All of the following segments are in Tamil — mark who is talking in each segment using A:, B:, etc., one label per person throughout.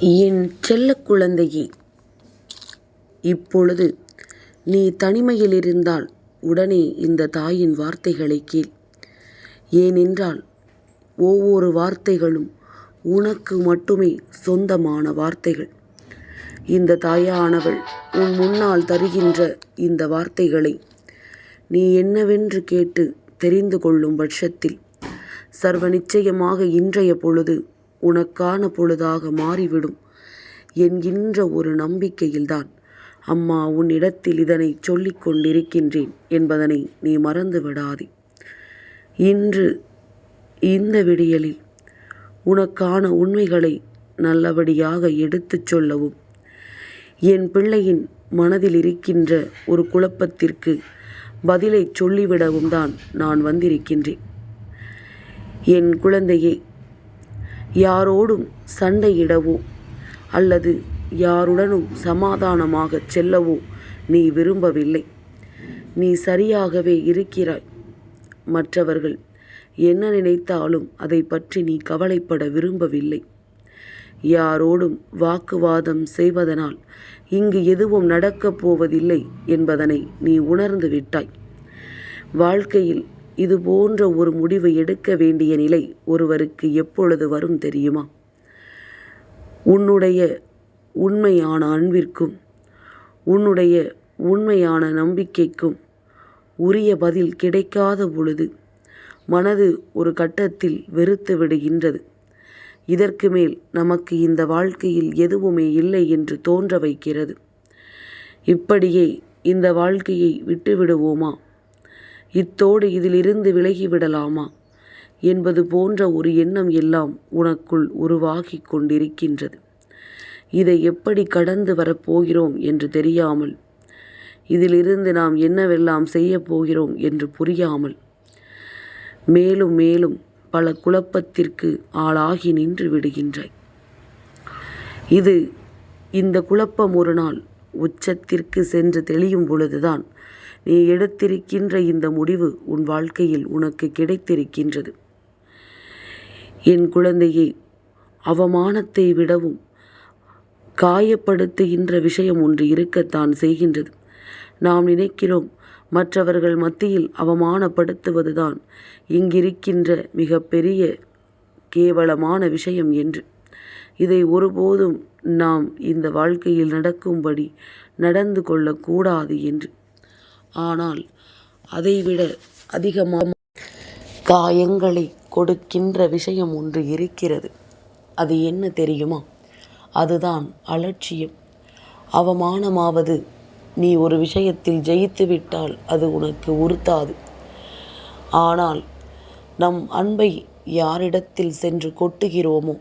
A: என் செல்ல குழந்தையே இப்பொழுது நீ தனிமையில் இருந்தால் உடனே இந்த தாயின் வார்த்தைகளை கேள். ஏனென்றால் ஒவ்வொரு வார்த்தைகளும் உனக்கு மட்டுமே சொந்தமான வார்த்தைகள். இந்த தாயானவள் உன் முன்னால் தருகின்ற இந்த வார்த்தைகளை நீ என்னவென்று கேட்டு தெரிந்து கொள்ளும் பட்சத்தில் சர்வ நிச்சயமாக இன்றைய பொழுது உனக்கான பொழுதாக மாறிவிடும். என்கின்ற ஒரு நம்பிக்கையில்தான் அம்மா உன்னிடத்தில் இதனை சொல்லிக் கொண்டிருக்கின்றேன் என்பதனை நீ மறந்து விடாதே. இன்று இந்த விடியலில் உனக்கான உண்மைகளை நல்லபடியாக எடுத்துச் சொல்லவும். என் பிள்ளையின் மனதில் இருக்கின்ற ஒரு குழப்பத்திற்கு பதிலை சொல்லிவிடவும் தான் நான் வந்திருக்கின்றேன். என் குழந்தையை யாரோடும் சண்டையிடவோ அல்லது யாருடனும் சமாதானமாக செல்லவோ நீ விரும்பவில்லை. நீ சரியாகவே இருக்கிறாய். மற்றவர்கள் என்ன நினைத்தாலும் அதை பற்றி நீ கவலைப்பட விரும்பவில்லை. யாரோடும் வாக்குவாதம் செய்வதனால் இங்கு எதுவும் நடக்கப் போவதில்லை என்பதனை நீ உணர்ந்து விட்டாய். வாழ்க்கையில் இது போன்ற ஒரு முடிவை எடுக்க வேண்டிய நிலை ஒருவருக்கு எப்பொழுது வரும் தெரியுமா? உன்னுடைய உண்மையான அன்பிற்கும் உன்னுடைய உண்மையான நம்பிக்கைக்கும் உரிய பதில் கிடைக்காத பொழுது மனது ஒரு கட்டத்தில் வெறுத்து விடுகின்றது. இதற்கு மேல் நமக்கு இந்த வாழ்க்கையில் எதுவுமே இல்லை என்று தோன்ற வைக்கிறது. இப்படியே இந்த வாழ்க்கையை விட்டுவிடுவோமா? இத்தோடு இதிலிருந்து விலகிவிடலாமா? என்பது போன்ற ஒரு எண்ணம் எல்லாம் உனக்குள் உருவாகி கொண்டிருக்கின்றது. இதை எப்படி கடந்து வரப்போகிறோம் என்று தெரியாமல் இதிலிருந்து நாம் என்னவெல்லாம் செய்யப் போகிறோம் என்று புரியாமல் மேலும் மேலும் பல குழப்பத்திற்கு ஆளாகி நின்று விடுகின்றாய். இது இந்த குழப்பம் ஒரு நாள் உச்சத்திற்கு சென்று தெளியும் பொழுதுதான் நீ எடுத்திருக்கின்ற இந்த முடிவு உன் வாழ்க்கையில் உனக்கு கிடைத்திருக்கின்றது. என் குழந்தையை அவமானத்தை விடவும் காயப்படுத்துகின்ற விஷயம் ஒன்று இருக்கத்தான் செய்கின்றது. நாம் நினைக்கிறோம் மற்றவர்கள் மத்தியில் அவமானப்படுத்துவதுதான் இங்கிருக்கின்ற மிகப்பெரிய கேவலமான விஷயம் என்று. இதை ஒருபோதும் நாம் இந்த வாழ்க்கையில் நடக்கும்படி நடந்து கொள்ளக்கூடாது என்று. ஆனால் அதைவிட அதிகமாக காயங்களை கொடுக்கின்ற விஷயம் ஒன்று இருக்கிறது. அது என்ன தெரியுமா? அதுதான் அலட்சியம். அவமானமாவது நீ ஒரு விஷயத்தில் ஜெயித்து விட்டால் அது உனக்கு உறுத்தாது. ஆனால் நம் அன்பை யாரிடத்தில் சென்று கொட்டுகிறோமோ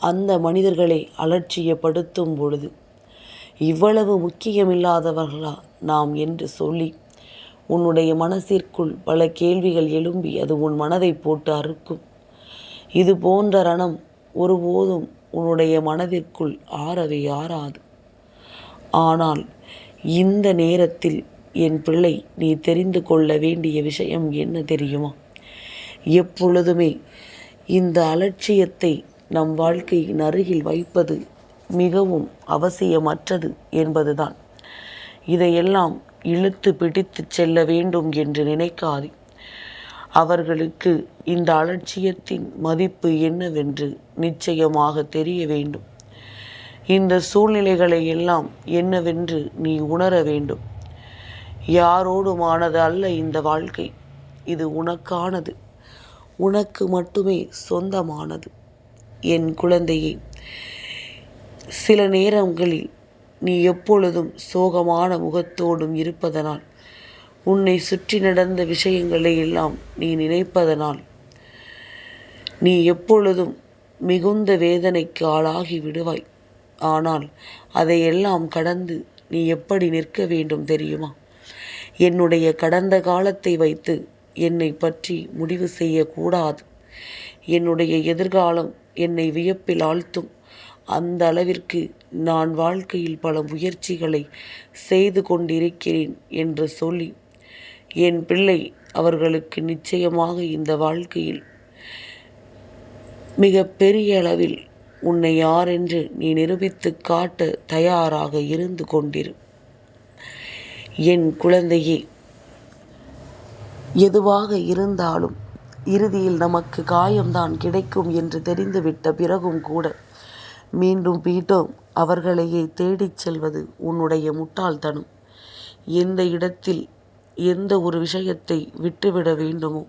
A: அந்த மனிதர்களை அலட்சியப்படுத்தும் பொழுது இவ்வளவு முக்கியமில்லாதவர்களா நாம் என்று சொல்லி உன்னுடைய மனசிற்குள் பல கேள்விகள் எழும்பி அது உன் மனதை போட்டு அறுக்கும். இது போன்ற ரணம் ஒருபோதும் உன்னுடைய மனதிற்குள் ஆறவே ஆறாது. ஆனால் இந்த நேரத்தில் என் பிள்ளை நீ தெரிந்து கொள்ள வேண்டிய விஷயம் என்ன தெரியுமா? எப்பொழுதுமே இந்த அலட்சியத்தை நம் வாழ்க்கையின் அருகில் வைப்பது மிகவும் அவசியமற்றது என்பதுதான். இதையெல்லாம் இழுத்து பிடித்து செல்ல வேண்டும் என்று நினைக்காது. அவர்களுக்கு இந்த அலட்சியத்தின் மதிப்பு என்னவென்று நிச்சயமாக தெரிய வேண்டும். இந்த சூழ்நிலைகளை எல்லாம் என்னவென்று நீ உணர வேண்டும். யாரோடுமானது அல்ல இந்த வாழ்க்கை. இது உனக்கானது. உனக்கு மட்டுமே சொந்தமானது. என் குழந்தையை சில நேரங்களில் நீ எப்பொழுதும் சோகமான முகத்தோடும் இருப்பதனால் உன்னை சுற்றி நடந்த விஷயங்களை எல்லாம் நீ நினைப்பதனால் நீ எப்பொழுதும் மிகுந்த வேதனைக்கு ஆளாகி விடுவாய். ஆனால் அதையெல்லாம் கடந்து நீ எப்படி நிற்க வேண்டும் தெரியுமா? என்னுடைய கடந்த காலத்தை வைத்து என்னை பற்றி முடிவு செய்யக்கூடாது. என்னுடைய எதிர்காலம் என்னை வியப்பில் ஆழ்த்தும். அந்த அளவிற்கு நான் வாழ்க்கையில் பல முயற்சிகளை செய்து கொண்டிருக்கிறேன் என்று சொல்லி என் பிள்ளை அவர்களுக்கு நிச்சயமாக இந்த வாழ்க்கையில் மிக பெரிய அளவில் உன்னை யாரென்று நீ நிரூபித்துக் காட்ட தயாராக இருந்து கொண்டிரு. என் குழந்தையே எதுவாக இருந்தாலும் இறுதியில் நமக்கு காயம்தான் கிடைக்கும் என்று தெரிந்துவிட்ட பிறகும் கூட மீண்டும் மீண்டும் அவர்களையே தேடிச் செல்வது உன்னுடைய முட்டாள்தனம். எந்த இடத்தில் எந்த ஒரு விஷயத்தை விட்டுவிட வேண்டுமோ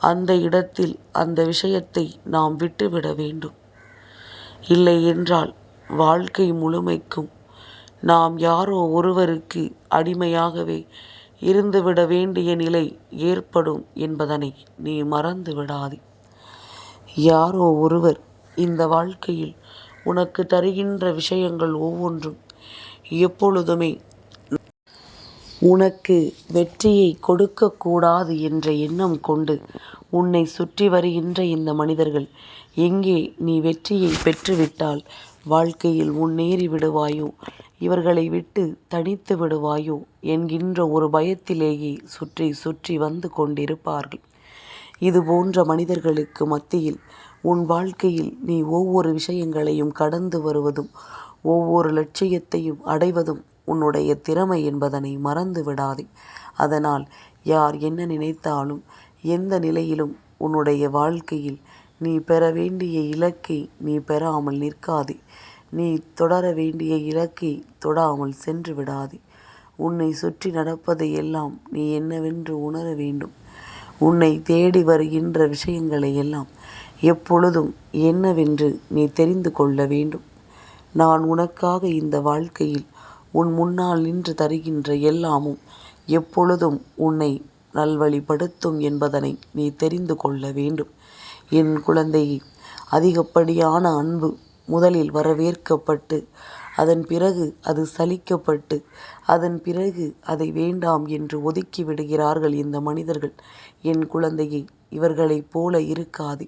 A: அந்த இடத்தில் அந்த விஷயத்தை நாம் விட்டுவிட வேண்டும். இல்லை என்றால் வாழ்க்கை முழுமைக்கும் நாம் யாரோ ஒருவருக்கு அடிமையாகவே இருந்துவிட வேண்டிய நிலை ஏற்படும் என்பதனை நீ மறந்து விடாதே யாரோ ஒருவர் இந்த வாழ்க்கையில் உனக்கு தருகின்ற விஷயங்கள் ஒவ்வொன்றும். எப்பொழுதுமே உனக்கு வெற்றியை கொடுக்கக்கூடாது என்ற எண்ணம் கொண்டு உன்னை சுற்றி வருகின்ற இந்த மனிதர்கள் எங்கே நீ வெற்றியை பெற்றுவிட்டால் வாழ்க்கையில் முன்னேறி விடுவாயோ? இவர்களை விட்டு தனித்து விடுவாயோ? என்கின்ற ஒரு பயத்திலேயே சுற்றி சுற்றி வந்து கொண்டிருப்பார்கள். இது போன்ற மனிதர்களுக்கு மத்தியில் உன் வாழ்க்கையில் நீ ஒவ்வொரு விஷயங்களையும் கடந்து வருவதும் ஒவ்வொரு லட்சியத்தையும் அடைவதும் உன்னுடைய திறமை என்பதனை மறந்து விடாதே. அதனால் யார் என்ன நினைத்தாலும் எந்த நிலையிலும் உன்னுடைய வாழ்க்கையில் நீ பெற வேண்டிய இலக்கை நீ பெறாமல் நிற்காதே. நீ தொடர வேண்டிய இலக்கை தொடாமல் சென்று விடாதே. உன்னை சுற்றி நடப்பதை எல்லாம் நீ என்னவென்று உணர வேண்டும். உன்னை தேடி வருகின்ற விஷயங்களை எல்லாம் எப்பொழுதும் என்னவென்று நீ தெரிந்து கொள்ள வேண்டும். நான் உனக்காக இந்த வாழ்க்கையில் உன் முன்னால் நின்று தருகின்ற எல்லாமும் எப்பொழுதும் உன்னை நல்வழிப்படுத்தும் என்பதனை நீ தெரிந்து கொள்ள வேண்டும். என் குழந்தையை அதிகப்படியான அன்பு முதலில் வரவேற்கப்பட்டு அதன் பிறகு அது சலிக்கப்பட்டு அதன் பிறகு அதை வேண்டாம் என்று ஒதுக்கி விடுகிறார்கள் இந்த மனிதர்கள். என் குழந்தையை இவர்களைப் போல இருக்காது.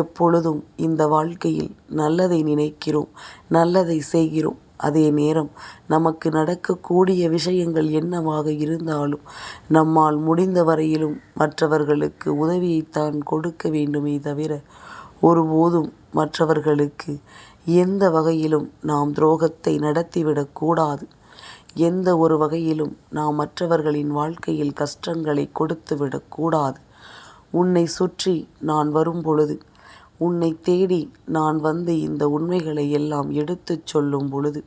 A: எப்பொழுதும் இந்த வாழ்க்கையில் நல்லதை நினைக்கிறோம் நல்லதை செய்கிறோம். அதே நேரம் நமக்கு நடக்கக்கூடிய விஷயங்கள் என்னவாக இருந்தாலும் நம்மால் முடிந்த வரையிலும் மற்றவர்களுக்கு உதவியைத்தான் கொடுக்க வேண்டுமே தவிர ஒருபோதும் மற்றவர்களுக்கு எந்த வகையிலும் நாம் துரோகத்தை நடத்திவிடக்கூடாது எந்த ஒரு வகையிலும் நாம் மற்றவர்களின் வாழ்க்கையில் கஷ்டங்களை கொடுத்து உன்னை சுற்றி நான் வரும்பொழுது உன்னை தேடி நான் வந்து இந்த உண்மைகளை எல்லாம் எடுத்துச் சொல்லும் பொழுது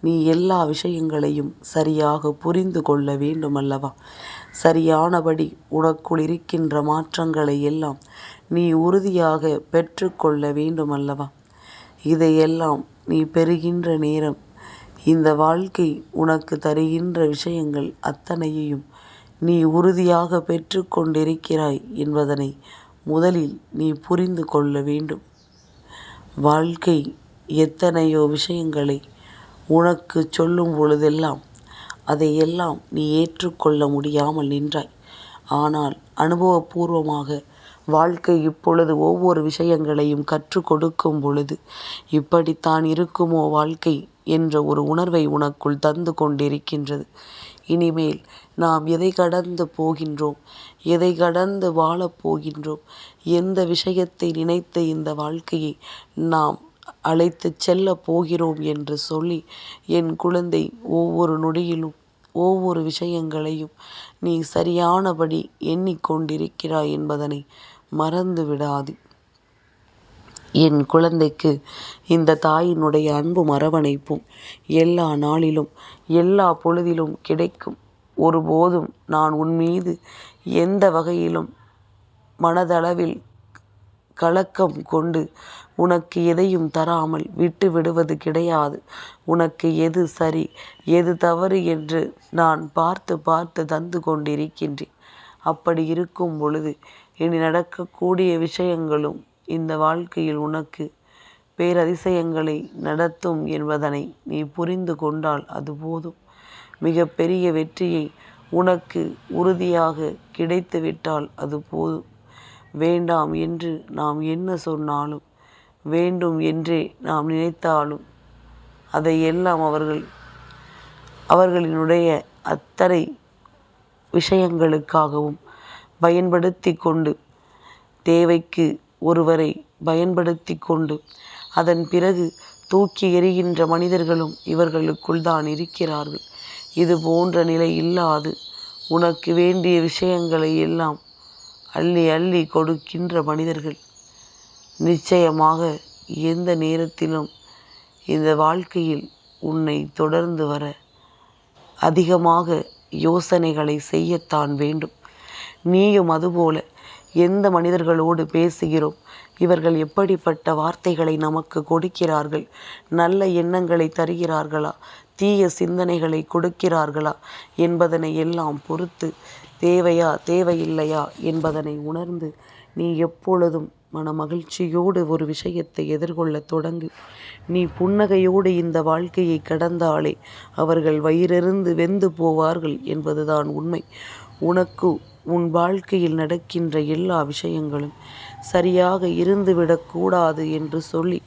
A: நீ எல்லா விஷயங்களையும் சரியாக புரிந்து கொள்ள வேண்டுமல்லவா? சரியானபடி உனக்குள் இருக்கின்ற மாற்றங்களை எல்லாம் நீ உறுதியாக பெற்றுக்கொள்ள வேண்டுமல்லவா? இதையெல்லாம் நீ பெறுகின்ற நேரம். இந்த வாழ்க்கை உனக்கு தருகின்ற விஷயங்கள் அத்தனையையும் நீ உறுதியாக பெற்று கொண்டிருக்கிறாய் என்பதனை முதலில் நீ புரிந்து கொள்ள வேண்டும். வாழ்க்கை எத்தனையோ விஷயங்களை உனக்கு சொல்லும் பொழுதெல்லாம் அதையெல்லாம் நீ ஏற்றுக்கொள்ள முடியாமல் நின்றாய். ஆனால் அனுபவபூர்வமாக வாழ்க்கை இப்பொழுது ஒவ்வொரு விஷயங்களையும் கற்றுக் கொடுக்கும் பொழுது இப்படித்தான் இருக்குமோ வாழ்க்கை என்ற ஒரு உணர்வை உனக்குள் தந்து கொண்டிருக்கின்றது. இனிமேல் நாம் எதை கடந்து போகின்றோம்? எதை கடந்து வாழப் போகின்றோம்? எந்த விஷயத்தை நினைத்து இந்த வாழ்க்கையை நாம் அழைத்துச் செல்ல போகிறோம் என்று சொல்லி என் குழந்தை ஒவ்வொரு நொடியிலும் ஒவ்வொரு விஷயங்களையும் நீ சரியானபடி எண்ணிக்கொண்டிருக்கிறாய் என்பதனை மறந்து விடாது. என் குழந்தைக்கு இந்த தாயினுடைய அன்பும் அரவணைப்பும் எல்லா நாளிலும் எல்லா பொழுதிலும் கிடைக்கும். ஒருபோதும் நான் உன் மீது எந்த வகையிலும் மனதளவில் கலக்கம் கொண்டு உனக்கு எதையும் தராமல் விட்டு விடுவது கிடையாது. உனக்கு எது சரி எது தவறு என்று நான் பார்த்து பார்த்து தந்து கொண்டிருக்கின்றேன். அப்படி இருக்கும் பொழுது இனி நடக்கக்கூடிய விஷயங்களும் இந்த வாழ்க்கையில் உனக்கு பேரதிசயங்களை நடத்தும் என்பதனை நீ புரிந்து கொண்டால் அது போதும். மிக பெரிய வெற்றியை உனக்கு உறுதியாக கிடைத்துவிட்டால் அது போதும். வேண்டாம் என்று நாம் என்ன சொன்னாலும் வேண்டும் என்றே நாம் நினைத்தாலும் அதையெல்லாம் அவர்கள் அவர்களினுடைய அத்தனை விஷயங்களுக்காகவும் பயன்படுத்தி கொண்டு தேவைக்கு ஒருவரை பயன்படுத்தி கொண்டு அதன் பிறகு தூக்கி எறிகின்ற மனிதர்களும் இவர்களுக்குள் தான் இருக்கிறார்கள். இது போன்ற நிலை இல்லாது உனக்கு வேண்டிய விஷயங்களை எல்லாம் அள்ளி அள்ளி கொடுக்கின்ற மனிதர்கள். நிச்சயமாக எந்த நேரத்திலும் இந்த வாழ்க்கையில் உன்னை தொடர்ந்து வர அதிகமாக யோசனைகளை செய்யத்தான் வேண்டும். நீயும் அதுபோல எந்த மனிதர்களோடு பேசுகிறோம்? இவர்கள் எப்படிப்பட்ட வார்த்தைகளை நமக்கு கொடுக்கிறார்கள்? நல்ல எண்ணங்களை தருகிறார்களா? தீய சிந்தனைகளை கொடுக்கிறார்களா? என்பதனை எல்லாம் பொறுத்து தேவையா தேவையில்லையா என்பதனை உணர்ந்து நீ எப்பொழுதும் மன மகிழ்ச்சியோடு ஒரு விஷயத்தை எதிர்கொள்ள தொடங்கு. நீ புன்னகையோடு இந்த வாழ்க்கையை கடந்தாலே அவர்கள் வயிறிருந்து வெந்து போவார்கள் என்பதுதான் உண்மை. உனக்கு உன் வாழ்க்கையில் நடக்கின்ற எல்லா விஷயங்களும் சரியாக இருந்துவிடக்கூடாது என்று சொல்லி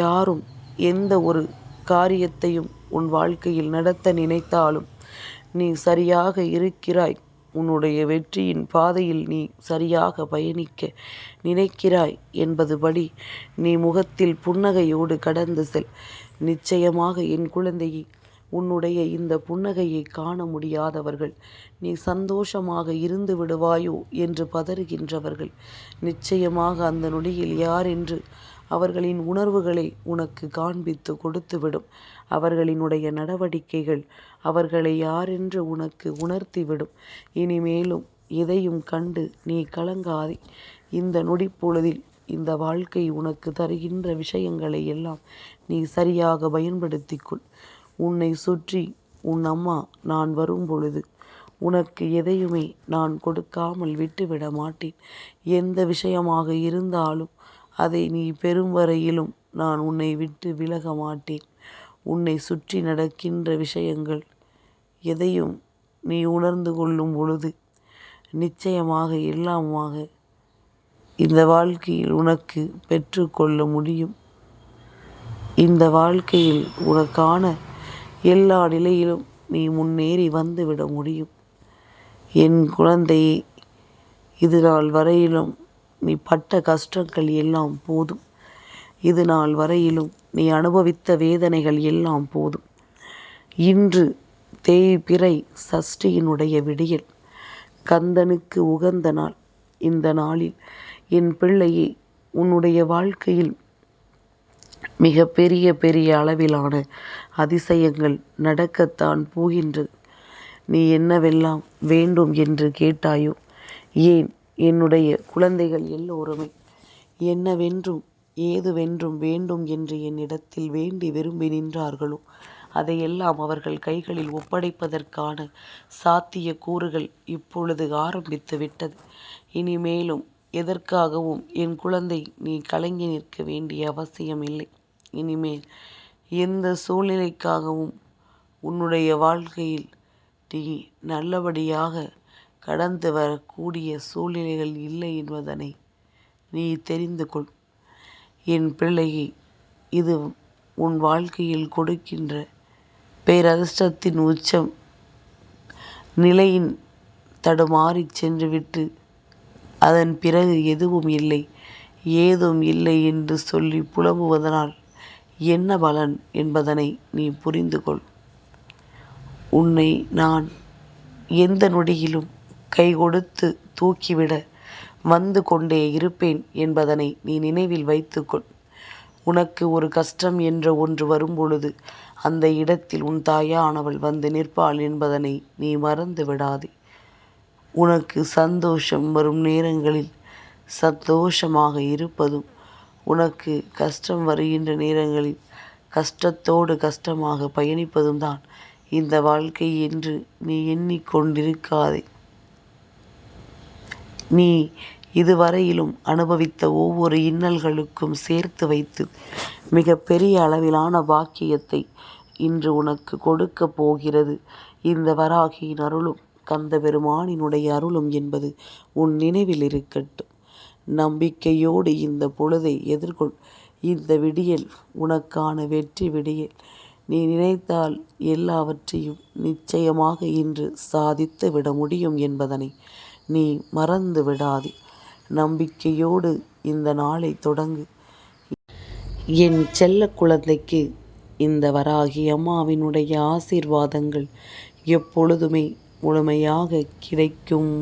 A: யாரும் எந்த ஒரு காரியத்தையும் உன் வாழ்க்கையில் நடத்த நினைத்தாலும் நீ சரியாக இருக்கிறாய். உன்னுடைய வெற்றியின் பாதையில் நீ சரியாக பயணிக்க நினைக்கிறாய் என்பதுபடி நீ முகத்தில் புன்னகையோடு கடந்து செல். நிச்சயமாக என் குழந்தையை உன்னுடைய இந்த புன்னகையை காண முடியாதவர்கள் நீ சந்தோஷமாக இருந்து விடுவாயோ என்று பதறுகின்றவர்கள். நிச்சயமாக அந்த நொடியில் யார் என்று அவர்களின் உணர்வுகளை உனக்கு காண்பித்து கொடுத்துவிடும். அவர்களினுடைய நடவடிக்கைகள் அவர்களை யாரென்று உனக்கு உணர்த்திவிடும். இனிமேலும் எதையும் கண்டு நீ கலங்காதே. இந்த நொடிப்பொழுதில் இந்த வாழ்க்கை உனக்கு தருகின்ற விஷயங்களை எல்லாம் நீ சரியாக பயன்படுத்திக்கொள் உன்னை சுற்றி உன் அம்மா நான் வரும் பொழுது உனக்கு எதையுமே நான் கொடுக்காமல் விட்டுவிட மாட்டேன். எந்த விஷயமாக இருந்தாலும் அதை நீ பெறும் வரையிலும் நான் உன்னை விட்டு விலக மாட்டேன். உன்னை சுற்றி நடக்கின்ற விஷயங்கள் எதையும் நீ உணர்ந்து கொள்ளும் பொழுது நிச்சயமாக எல்லாமாக இந்த வாழ்க்கையில் உனக்கு பெற்றுக்கொள்ள முடியும். இந்த வாழ்க்கையில் உனக்கான எல்லா நிலையிலும் நீ முன்னேறி வந்துவிட முடியும். என் குழந்தையே இது நாள் வரையிலும் நீ பட்ட கஷ்டங்கள் எல்லாம் போதும். இது நாள் வரையிலும் நீ அனுபவித்த வேதனைகள் எல்லாம் போதும். இன்று தேய்பிறை சஷ்டியினுடைய விடியல். கந்தனுக்கு உகந்த நாள். இந்த நாளில் என் பிள்ளையை உன்னுடைய வாழ்க்கையில் மிக பெரிய பெரிய அளவிலான அதிசயங்கள் நடக்கத்தான் போகின்றது. நீ என்னவெல்லாம் வேண்டும் என்று கேட்டாயோ? ஏன் என்னுடைய குழந்தைகள் எல்லோருமே? என்னவென்றும் ஏதுவென்றும் வேண்டும் என்று என்னிடத்தில் வேண்டி விரும்பி நின்றார்களோ? அதையெல்லாம் அவர்கள் கைகளில் ஒப்படைப்பதற்கான சாத்திய கூறுகள் இப்பொழுது ஆரம்பித்து விட்டது. இனிமேலும் எதற்காகவும் என் குழந்தை நீ கலங்கி நிற்க வேண்டிய அவசியம் இல்லை இனிமேல் எந்த சூழ்நிலைக்காகவும் உன்னுடைய வாழ்க்கையில் நீ நல்லபடியாக கடந்து வரக்கூடிய சூழ்நிலைகள் இல்லை என்பதனை நீ தெரிந்து கொள். என் பிள்ளையை இது உன் வாழ்க்கையில் கொடுக்கின்ற பேரதிர்ஷ்டத்தின் உச்சம் நிலையின் தடுமாறி சென்றுவிட்டு அதன் பிறகு எதுவும் இல்லை ஏதும் இல்லை என்று சொல்லி புலம்புவதனால் என்ன பலன் என்பதனை நீ புரிந்து கொள் உன்னை நான் எந்த நொடியிலும் கை கொடுத்து தூக்கிவிட வந்து கொண்டே இருப்பேன் என்பதனை நீ நினைவில் வைத்துக்கொள். உனக்கு ஒரு கஷ்டம் என்ற ஒன்று வரும்பொழுது அந்த இடத்தில் உன் தாயானவள் வந்து நிற்பாள் என்பதனை நீ மறந்து விடாதே. உனக்கு சந்தோஷம் வரும் நேரங்களில் சந்தோஷமாக இருப்பதும் உனக்கு கஷ்டம் வருகின்ற நேரங்களில் கஷ்டத்தோடு கஷ்டமாக பயணிப்பதும் தான் இந்த வாழ்க்கை என்று நீ எண்ணிக்கொண்டிருக்காதே. நீ இதுவரையிலும் அனுபவித்த ஒவ்வொரு இன்னல்களுக்கும் சேர்த்து வைத்து மிக பெரிய அளவிலான பாக்கியத்தை இன்று உனக்கு கொடுக்க போகிறது. இந்த வராகியின் அருளும் கந்த பெருமானினுடைய அருளும் என்பது உன் நினைவில் இருக்கட்டும். நம்பிக்கையோடு இந்த பொழுதை எதிர்கொள். இந்த விடியல் உனக்கான வெற்றி விடியல். நீ நினைத்தால் எல்லாவற்றையும் நிச்சயமாக இன்று சாதித்து விட முடியும் என்பதனை நீ மறந்து விடாதே. நம்பிக்கையோடு இந்த நாளை தொடங்கு. என் செல்ல குழந்தைக்கு இந்த வராகி அம்மாவினுடைய ஆசீர்வாதங்கள் எப்பொழுதுமே முழுமையாக கிடைக்கும்.